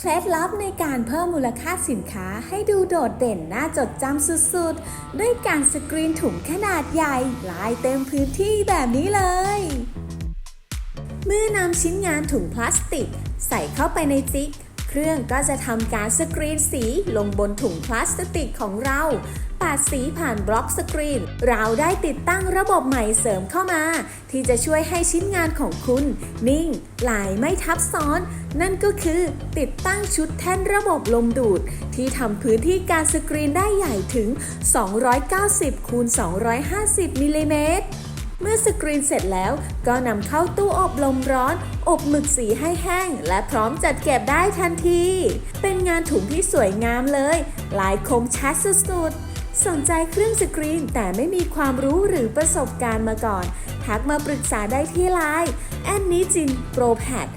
เคล็ดลับในการเพิ่มมูลค่าสินค้าให้ดูโดดเด่นน่าจดจำสุดๆ ด้วยการสกรีนถุงขนาดใหญ่ลายเต็มพื้นที่แบบนี้เลย เมื่อนำชิ้นงานถุงพลาสติก ใส่เข้าไปในจิ๊ก เครื่องก็จะทำการสกรีนสีลงบนถุงพลาสติกของเรา ปาดสีผ่านบล็อกสกรีน เราได้ติดตั้งระบบใหม่เสริมเข้ามา ที่จะช่วยให้ชิ้นงานของคุณ นิ่งลายไม่ทับซ้อน นั่นก็คือติดตั้งชุดแท่นระบบลมดูด ที่ทำพื้นที่การสกรีนได้ใหญ่ถึง 290คูณ250มิลลิเมตร เมื่อสกรีนเสร็จแล้วก็นำเข้าตู้อบลมร้อน อบหมึกสีให้แห้ง และพร้อมจัดเก็บได้ทันที เป็นงานถุงที่สวยงามเลย ลายคมชัดสุดๆ สนใจเครื่องสกรีนแต่ไม่มีความรู้หรือประสบการณ์มาก่อน ทักมาปรึกษาได้ที่ไลน์แอนนี้จินโปรแพด